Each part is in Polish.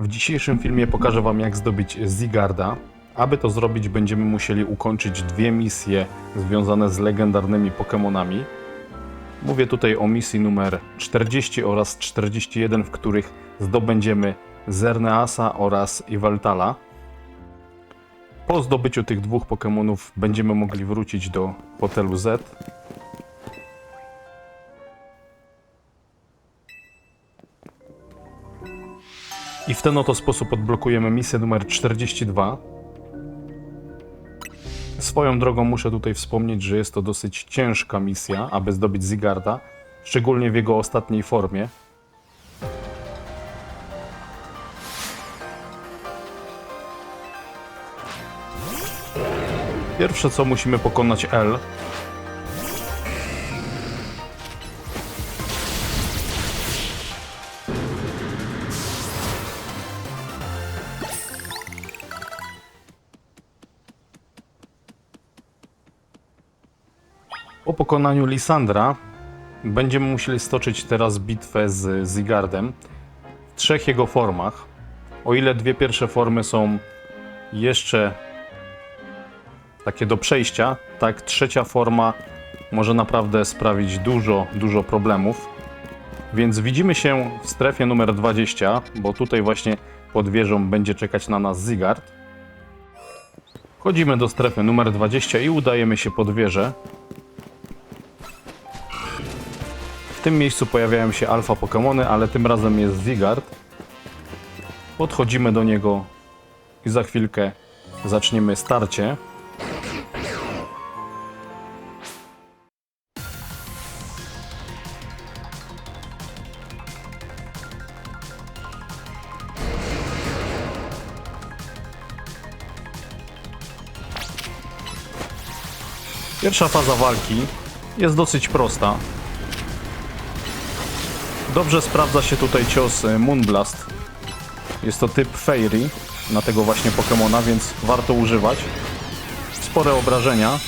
W dzisiejszym filmie pokażę Wam jak zdobyć Zigarda. Aby to zrobić będziemy musieli ukończyć dwie misje związane z legendarnymi Pokémonami. Mówię tutaj o misji numer 40 oraz 41, w których zdobędziemy Zerneasa oraz Iwaltala. Po zdobyciu tych dwóch Pokémonów będziemy mogli wrócić do hotelu Z. I w ten oto sposób odblokujemy misję numer 42. Swoją drogą muszę tutaj wspomnieć, że jest to dosyć ciężka misja, aby zdobyć Zigarda, szczególnie w jego ostatniej formie. Pierwsze co musimy pokonać L. Po pokonaniu Lisandra będziemy musieli stoczyć teraz bitwę z Zigardem w trzech jego formach. O ile dwie pierwsze formy są jeszcze takie do przejścia, tak trzecia forma może naprawdę sprawić dużo, dużo problemów. Więc widzimy się w strefie numer 20, bo tutaj właśnie pod wieżą będzie czekać na nas Zigard. Wchodzimy do strefy numer 20 i udajemy się pod wieżę. W tym miejscu pojawiają się alfa Pokémony, ale tym razem jest Zigard. Podchodzimy do niego i za chwilkę zaczniemy starcie. Pierwsza faza walki jest dosyć prosta. Dobrze sprawdza się tutaj cios y, Moonblast. Jest to typ Fairy na tego właśnie Pokemona, więc warto używać. Spore obrażenia.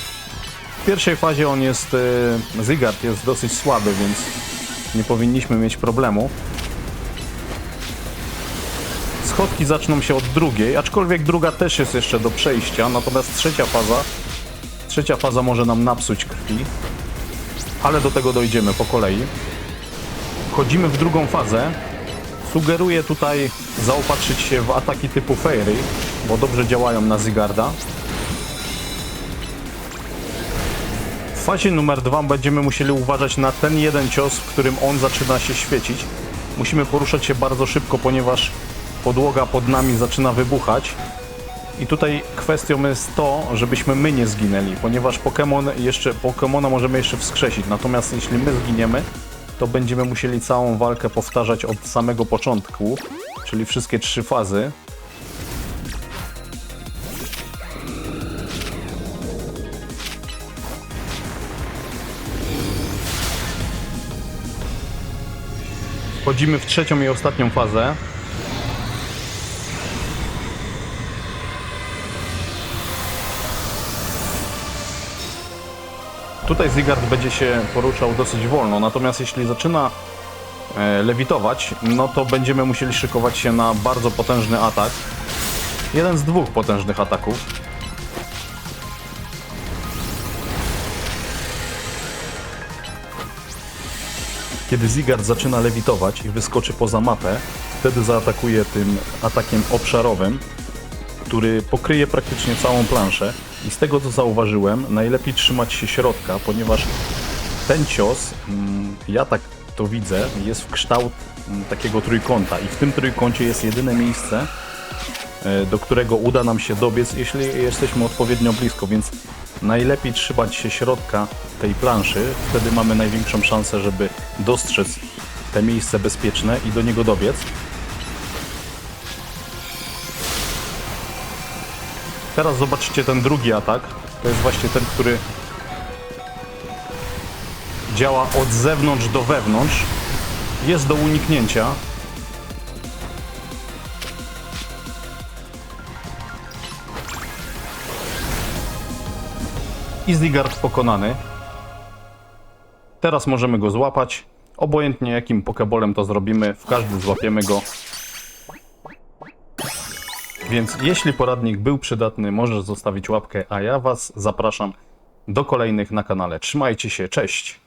W pierwszej fazie on jest... y, Zigard jest dosyć słaby, więc nie powinniśmy mieć problemu. Schodki zaczną się od drugiej, aczkolwiek druga też jest jeszcze do przejścia, natomiast trzecia faza Trzecia faza może nam napsuć krwi, ale do tego dojdziemy po kolei. Wchodzimy w drugą fazę. Sugeruję tutaj zaopatrzyć się w ataki typu Fairy, bo dobrze działają na Zygarda. W fazie numer dwa będziemy musieli uważać na ten jeden cios, w którym on zaczyna się świecić. Musimy poruszać się bardzo szybko, ponieważ podłoga pod nami zaczyna wybuchać. I tutaj kwestią jest to, żebyśmy my nie zginęli, ponieważ Pokémon jeszcze, Pokémona możemy jeszcze wskrzesić, natomiast jeśli my zginiemy, to będziemy musieli całą walkę powtarzać od samego początku, czyli wszystkie trzy fazy. Wchodzimy w trzecią i ostatnią fazę. Tutaj Zigard będzie się poruszał dosyć wolno, natomiast jeśli zaczyna e, lewitować, no to będziemy musieli szykować się na bardzo potężny atak. Jeden z dwóch potężnych ataków. Kiedy Zigard zaczyna lewitować i wyskoczy poza mapę, wtedy zaatakuje tym atakiem obszarowym, który pokryje praktycznie całą planszę. I z tego co zauważyłem, najlepiej trzymać się środka, ponieważ ten cios, mm, ja tak to widzę, jest w kształt mm, takiego trójkąta. I w tym trójkącie jest jedyne miejsce, e, do którego uda nam się dobiec, jeśli jesteśmy odpowiednio blisko, więc najlepiej trzymać się środka tej planszy, wtedy mamy największą szansę, żeby dostrzec te miejsce bezpieczne i do niego dobiec. Teraz zobaczcie ten drugi atak. To jest właśnie ten, który działa od zewnątrz do wewnątrz. Jest do uniknięcia. I Zigard pokonany. Teraz możemy go złapać. Obojętnie jakim pokebolem to zrobimy, w każdym złapiemy go. Więc jeśli poradnik był przydatny, możesz zostawić łapkę, a ja Was zapraszam do kolejnych na kanale. Trzymajcie się, cześć!